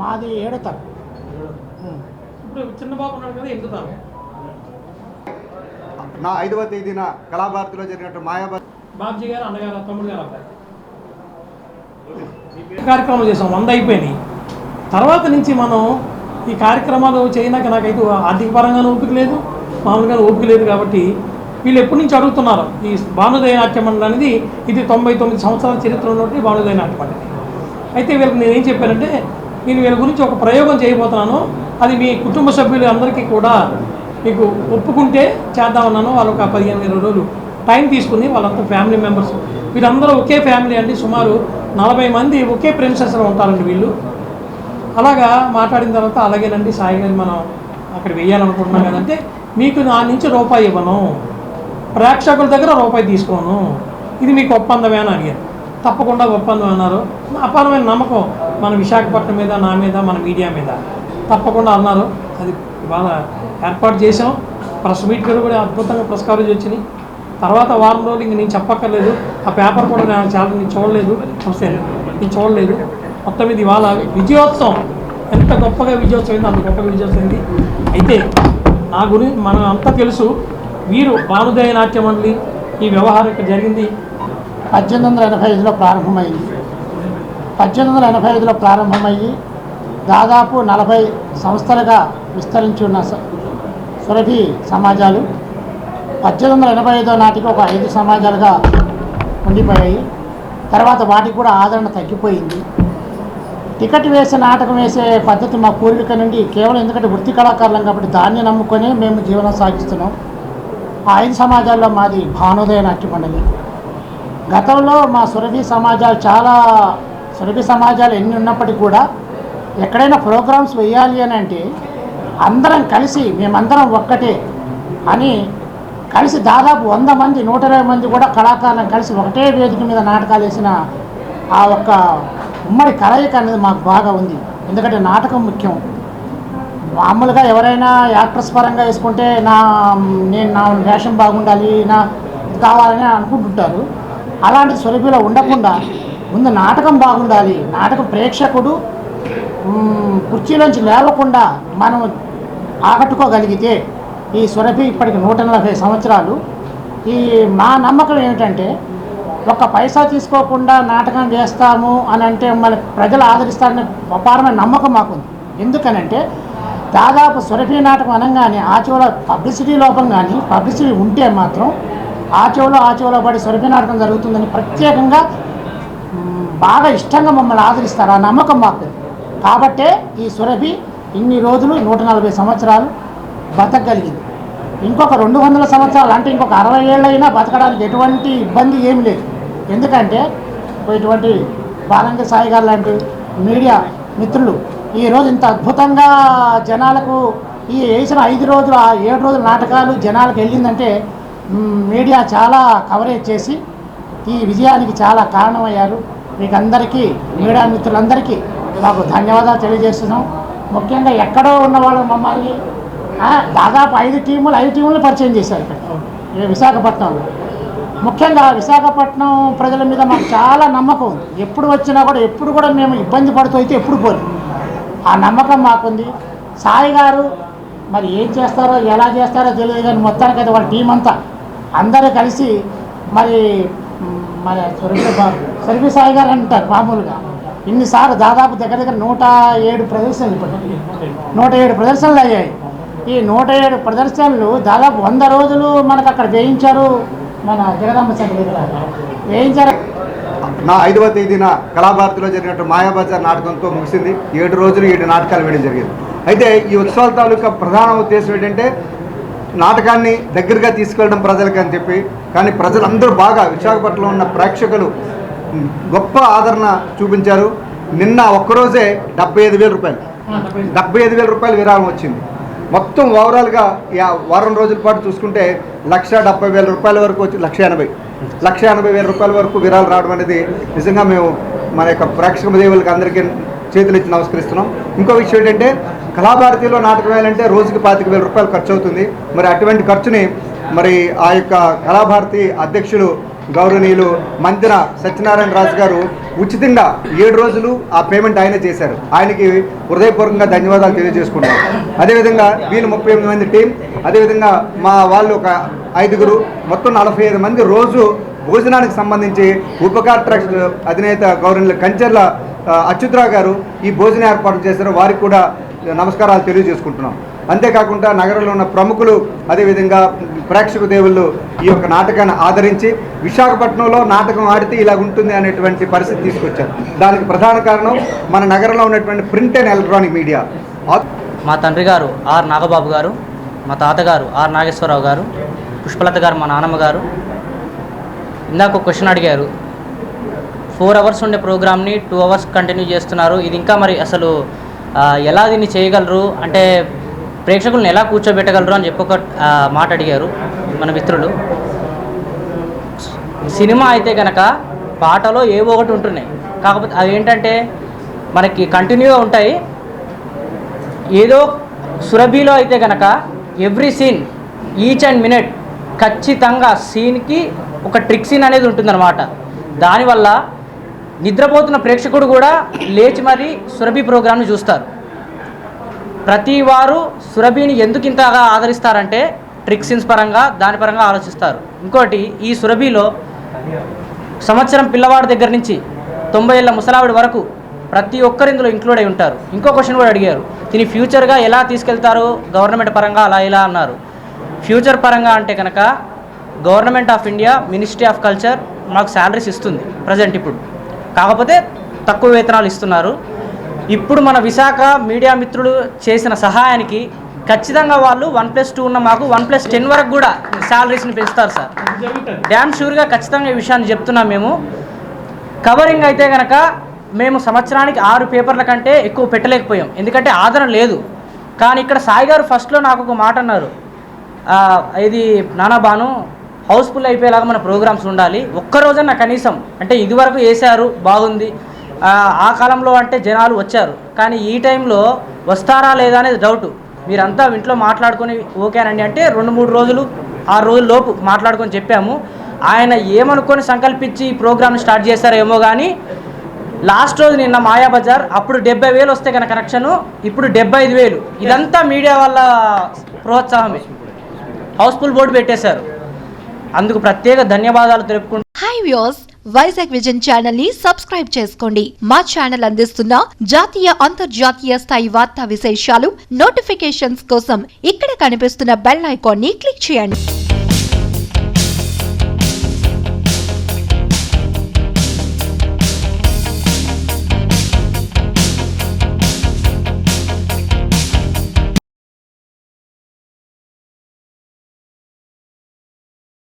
మాది ఏడో తరం ఇప్పుడు చిన్న బాబు ఉన్నాడు కదా తాను నా ఐదవ తేదీన కళాభారతిలో జరిగినట్టు మాయాభారతి బాబ్జీ గారు అన్నగారు తమ్ముడు గారు అబ్బాయి. కార్యక్రమాలు చేసాం వంద అయిపోయినాయి. తర్వాత నుంచి మనం ఈ కార్యక్రమాలు చేయనాక నాకైతే ఆర్థిక పరంగానూ ఓపిక లేదు మామూలుగా ఓపిక లేదు కాబట్టి వీళ్ళు ఎప్పటి నుంచి అడుగుతున్నారు ఈ భానుదయ నాట్య మండలి అనేది ఇది తొంభై తొమ్మిది సంవత్సరాల చరిత్ర ఉన్నటువంటి భానుదయ నాట్య మండలి అయితే వీళ్ళకి నేను ఏం చెప్పానంటే నేను వీళ్ళ గురించి ఒక ప్రయోగం చేయబోతున్నాను. అది మీ కుటుంబ సభ్యులు అందరికీ కూడా మీకు ఒప్పుకుంటే చేద్దామన్నాను వాళ్ళు ఒక పదిహేను ఇరవై రోజులు టైం తీసుకుని వాళ్ళంతా ఫ్యామిలీ మెంబర్స్. వీళ్ళందరూ ఒకే ఫ్యామిలీ అండి. సుమారు నలభై మంది ఒకే ప్రిన్సెస్లో ఉంటారండి వీళ్ళు. అలాగా మాట్లాడిన తర్వాత అలాగేనండి సాయి గారు మనం అక్కడ వెయ్యాలనుకుంటున్నాం కదంటే మీకు నా నుంచి రూపాయి ఇవ్వను. ప్రేక్షకుల దగ్గర రూపాయి తీసుకోను. ఇది మీకు ఒప్పందమే అని అడిగారు. తప్పకుండా ఒప్పందం అన్నారు. అపారమైన నమ్మకం. మన విశాఖపట్నం మీద నా మీద మన మీడియా మీద. తప్పకుండా అన్నారు. అది ఇవాళ ఏర్పాటు చేసాం ప్రెస్ మీట్ కూడా కూడా అద్భుతంగా ప్రెస్ కవరేజ్ వచ్చినాయి తర్వాత వారం రోజులు ఇంక నేను చెప్పక్కర్లేదు. ఆ పేపర్ కూడా నేను చాలా నేను చూడలేదు. చూస్తే నేను చూడలేదు. మొత్తం ఇది ఇవాళ విజయోత్సవం. ఎంత గొప్పగా విజయోత్సవం అయింది అంత గొప్పగా విజయోత్సవం అయింది. అయితే నా గురించి మనం అంతా తెలుసు వీరు భానుదయ నాట్య మండలి ఈ వ్యవహారం ఇక్కడ జరిగింది. పద్దెనిమిది వందల ఎనభై ఐదులో ప్రారంభమైంది. పద్దెనిమిది వందల ఎనభై ఐదులో ప్రారంభమయ్యి దాదాపు నలభై సంస్థలుగా విస్తరించి ఉన్న స- సురభి సమాజాలు పద్దెనిమిది వందల ఎనభై ఐదో నాటికి ఒక ఐదు సమాజాలుగా ఉండిపోయాయి. తర్వాత వాటికి కూడా ఆదరణ తగ్గిపోయింది. టికెట్ వేసే నాటకం వేసే పద్ధతి మా పూర్వీకుల నుండి కేవలం ఎందుకంటే వృత్తి కళాకారులం కాబట్టి దాన్ని నమ్ముకొని మేము జీవనం సాగిస్తున్నాం. ఆ ఐదు సమాజాల్లో మాది భానోదయ నాట్య మండలి గతంలో మా సురభి సమాజాలు చాలా సురభి సమాజాలు ఎన్ని ఉన్నప్పటికీ కూడా ఎక్కడైనా ప్రోగ్రామ్స్ వేయాలి అని అంటే అందరం కలిసి మేమందరం ఒక్కటే అని కలిసి దాదాపు వంద మంది నూట ఇరవై మంది కూడా కళాకారులను కలిసి ఒకటే వేదిక మీద నాటకాలు వేసిన ఆ ఒక్క ఉమ్మడి కలయిక అనేది మాకు బాగా ఉంది. ఎందుకంటే నాటకం ముఖ్యం. మామూలుగా ఎవరైనా యాక్ట్రెస్ పరంగా వేసుకుంటే నా నేను నా వేషం బాగుండాలి నా కావాలని అనుకుంటుంటారు. అలాంటి సులభిలో ఉండకుండా ముందు నాటకం బాగుండాలి. నాటక ప్రేక్షకుడు కుర్చీలోంచి లేవకుండా మనం ఆకట్టుకోగలిగితే ఈ సురభి ఇప్పటికి నూట నలభై సంవత్సరాలు. ఈ మా నమ్మకం ఏమిటంటే ఒక్క పైసా తీసుకోకుండా నాటకం చేస్తాము అని అంటే మన ప్రజలు ఆదరిస్తారనే అపారమైన నమ్మకం మాకుంది. ఎందుకనంటే దాదాపు సురభి నాటకం అనగానే ఆ చెవులో పబ్లిసిటీ లోపం కానీ పబ్లిసిటీ ఉంటే మాత్రం ఆ చెవులో ఆ చెవులో పడి సురభి నాటకం జరుగుతుందని ప్రత్యేకంగా బాగా ఇష్టంగా మమ్మల్ని ఆదరిస్తారు. ఆ నమ్మకం మాకు. కాబట్టే ఈ సురభి ఇన్ని రోజులు నూట నలభై సంవత్సరాలు బతకగలిగింది. ఇంకొక రెండు వందల సంవత్సరాలు అంటే ఇంకొక అరవై ఏళ్ళైనా బతకడానికి ఎటువంటి ఇబ్బంది ఏమి లేదు. ఎందుకంటే ఇటువంటి బాలంగి సాయి గారు లాంటి మీడియా మిత్రులు ఈరోజు ఇంత అద్భుతంగా జనాలకు ఈ వేసిన ఐదు రోజులు ఆ ఏడు రోజుల నాటకాలు జనాలకు వెళ్ళిందంటే మీడియా చాలా కవరేజ్ చేసి ఈ విజయానికి చాలా కారణమయ్యారు. మీకు అందరికీ మీడియా మిత్రులందరికీ మాకు ధన్యవాదాలు తెలియజేస్తున్నాం. ముఖ్యంగా ఎక్కడో ఉన్న వాళ్ళు మమ్మల్ని దాదాపు ఐదు టీములు ఐదు టీములు పరిచయం చేశారు ఇక్కడ విశాఖపట్నంలో. ముఖ్యంగా విశాఖపట్నం ప్రజల మీద మాకు చాలా నమ్మకం ఉంది. ఎప్పుడు వచ్చినా కూడా ఎప్పుడు కూడా మేము ఇబ్బంది పడుతూ అయితే ఎప్పుడు పోలేదు ఆ నమ్మకం మాకుంది. సాయి గారు మరి ఏం చేస్తారో ఎలా చేస్తారో తెలియదు కానీ మొత్తానికైతే వాళ్ళ టీం అంతా అందరూ కలిసి మరి మన మరి సొరవి సాయి గారు అంటారు మామూలుగా. ఇన్నిసార్లు దాదాపు దగ్గర దగ్గర నూట ఏడు ప్రదర్శనలు ఇప్పుడు నూట ఏడు ప్రదర్శనలు అయ్యాయి. ఈ నూట ఏడు ప్రదర్శనలు దాదాపు వంద రోజులు మనకు అక్కడ వేయించారు మన జగదాంబ దగ్గర వేయించారు. నా ఐదవ తేదీన కళాభారతిలో జరిగినట్టు మాయాబజార్ నాటకంతో ముగిసింది. ఏడు రోజులు ఏడు నాటకాలు వేయడం జరిగింది. అయితే ఈ ఉత్సవాల తాలూకా ప్రధాన ఉద్దేశం ఏంటంటే నాటకాన్ని దగ్గరగా తీసుకెళ్ళడం ప్రజలకి అని చెప్పి కానీ ప్రజలందరూ బాగా విశాఖపట్నంలో ఉన్న ప్రేక్షకులు గొప్ప ఆదరణ చూపించారు. నిన్న ఒక్కరోజే డెబ్బై ఐదు వేల రూపాయలు. డెబ్బై ఐదు. వేల రూపాయలు విరాళం వచ్చింది. మొత్తం ఓవరాల్గా వారం రోజుల పాటు చూసుకుంటే లక్ష డెబ్బై వేల రూపాయల వరకు వచ్చి లక్ష ఎనభై. లక్ష ఎనభై వేల రూపాయల వరకు విరాళం రావడం అనేది నిజంగా మేము మన యొక్క ప్రేక్షక దేవులకి అందరికీ చేతులు ఇచ్చి నమస్కరిస్తున్నాం. ఇంకో విషయం ఏంటంటే కళాభారతిలో నాటకం వేయాలంటే రోజుకి పాతిక వేల రూపాయలు ఖర్చు అవుతుంది మరి అటువంటి ఖర్చుని మరి ఆ యొక్క కళాభారతి అధ్యక్షులు గౌరవనీయులు మంతిన సత్యనారాయణ రాజు గారు ఉచితంగా ఏడు రోజులు ఆ పేమెంట్ ఆయన చేశారు. ఆయనకి హృదయపూర్వకంగా ధన్యవాదాలు తెలియజేసుకుంటాం అదేవిధంగా వీళ్ళు ముప్పై ఎనిమిది మంది టీం అదేవిధంగా మా వాళ్ళు ఒక ఐదుగురు మొత్తం నలభై ఐదు మంది రోజు భోజనానికి సంబంధించి ఉపకార్ ట్రస్ట్ అధినేత గౌరవనీయులు కంచెర్ల అచ్యుతరావు గారు ఈ భోజన ఏర్పాటు చేశారు. వారికి కూడా నమస్కారాలు తెలియజేసుకుంటున్నాం. అంతేకాకుండా నగరంలో ఉన్న ప్రముఖులు అదేవిధంగా ప్రేక్షక దేవుళ్ళు ఈ యొక్క నాటకాన్ని ఆదరించి విశాఖపట్నంలో నాటకం ఆడితే ఇలా ఉంటుంది అనేటువంటి పరిస్థితి తీసుకొచ్చారు. దానికి ప్రధాన కారణం మన నగరంలో ఉన్నటువంటి ప్రింట్ అండ్ ఎలక్ట్రానిక్ మీడియా. మా తండ్రి గారు ఆర్ నాగబాబు గారు మా తాతగారు ఆర్ నాగేశ్వరరావు గారు పుష్పలత గారు మా నాన్నమ్మ గారు. ఇందాక ఒక క్వశ్చన్ అడిగారు ఫోర్ అవర్స్ ఉండే ప్రోగ్రామ్ని టూ అవర్స్ కంటిన్యూ చేస్తున్నారు. ఇది ఇంకా మరి అసలు ఎలా దీన్ని చేయగలరు? అంటే ప్రేక్షకులను ఎలా కూర్చోబెట్టగలరు అని చెప్పి ఒక మాట అడిగారు మన మిత్రులు. సినిమా అయితే కనుక పాటలో ఏవో ఒకటి ఉంటున్నాయి. కాకపోతే అదేంటంటే ఏంటంటే మనకి కంటిన్యూగా ఉంటాయి. ఏదో సురభిలో అయితే కనుక every scene each and minute ఖచ్చితంగా సీన్కి ఒక ట్రిక్ సీన్ అనేది ఉంటుందన్నమాట. దానివల్ల నిద్రపోతున్న ప్రేక్షకుడు కూడా లేచి మరి సురభి ప్రోగ్రాంను చూస్తారు. ప్రతి వారు సురభిని ఎందుకు ఇంతగా ఆదరిస్తారంటే ట్రిక్సిన్స్ పరంగా దాని పరంగా ఆలోచిస్తారు. ఇంకోటి ఈ సురభిలో సంవత్సరం పిల్లవాడి దగ్గర నుంచి తొంభై ఏళ్ళ ముసలావిడి వరకు ప్రతి ఒక్కరు ఇందులో ఇంక్లూడ్ అయి ఉంటారు. ఇంకో క్వశ్చన్ కూడా అడిగారు. దీని ఫ్యూచర్గా ఎలా తీసుకెళ్తారు? గవర్నమెంట్ పరంగా అలా ఇలా అన్నారు. ఫ్యూచర్ పరంగా అంటే కనుక government of India ministry of culture మాకు శాలరీస్ ఇస్తుంది. ప్రజెంట్ ఇప్పుడు. కాకపోతే తక్కువ వేతనాలు ఇస్తున్నారు. ఇప్పుడు మన విశాఖ మీడియా మిత్రులు చేసిన సహాయానికి ఖచ్చితంగా వాళ్ళు వన్ ప్లస్ టూ ఉన్న మాకు వన్ ప్లస్ టెన్ వరకు కూడా శాలరీస్ని పెంచుతారు సార్. డ్యామ్ షూర్గా ఖచ్చితంగా ఈ విషయాన్ని చెప్తున్నాం మేము. కవరింగ్ అయితే కనుక మేము సంవత్సరానికి ఆరు పేపర్ల కంటే ఎక్కువ పెట్టలేకపోయాం. ఎందుకంటే ఆదరణ లేదు. కానీ ఇక్కడ సాయి గారు ఫస్ట్లో నాకు ఒక మాట అన్నారు. ఇది నానాబాను హౌస్ఫుల్ అయిపోయేలాగా మన ప్రోగ్రామ్స్ ఉండాలి. ఒక్కరోజన్నా కనీసం అంటే ఇదివరకు వేశారు బాగుంది. ఆ, కాలంలో అంటే జనాలు వచ్చారు. కానీ ఈ టైంలో వస్తారా లేదా అనేది డౌట్ మీరంతా ఇంట్లో మాట్లాడుకొని ఓకేనండి అంటే రెండు మూడు రోజులు ఆరు రోజుల లోపు మాట్లాడుకొని చెప్పాము. ఆయన ఏమనుకొని సంకల్పించి ఈ ప్రోగ్రామ్ స్టార్ట్ చేశారేమో కానీ లాస్ట్ రోజు నిన్న మాయాబజార్ అప్పుడు డెబ్బై వేలు వస్తే కనుక కనెక్షను ఇప్పుడు డెబ్బై ఐదు వేలు. ఇదంతా మీడియా వల్ల ప్రోత్సాహమే. హౌస్ఫుల్ బోర్డు పెట్టేశారు. అందుకు ప్రత్యేక ధన్యవాదాలు తెలుపుకుంటూ హాయ్ వ్యూస్ వైజాగ్ విజన్ ఛానల్ని సబ్స్క్రైబ్ చేసుకోండి. మా ఛానల్ అందిస్తున్న జాతీయ అంతర్జాతీయ స్థాయి వార్తా విశేషాలు నోటిఫికేషన్స్ కోసం ఇక్కడ కనిపిస్తున్న బెల్ ఐకాన్ని క్లిక్ చేయండి.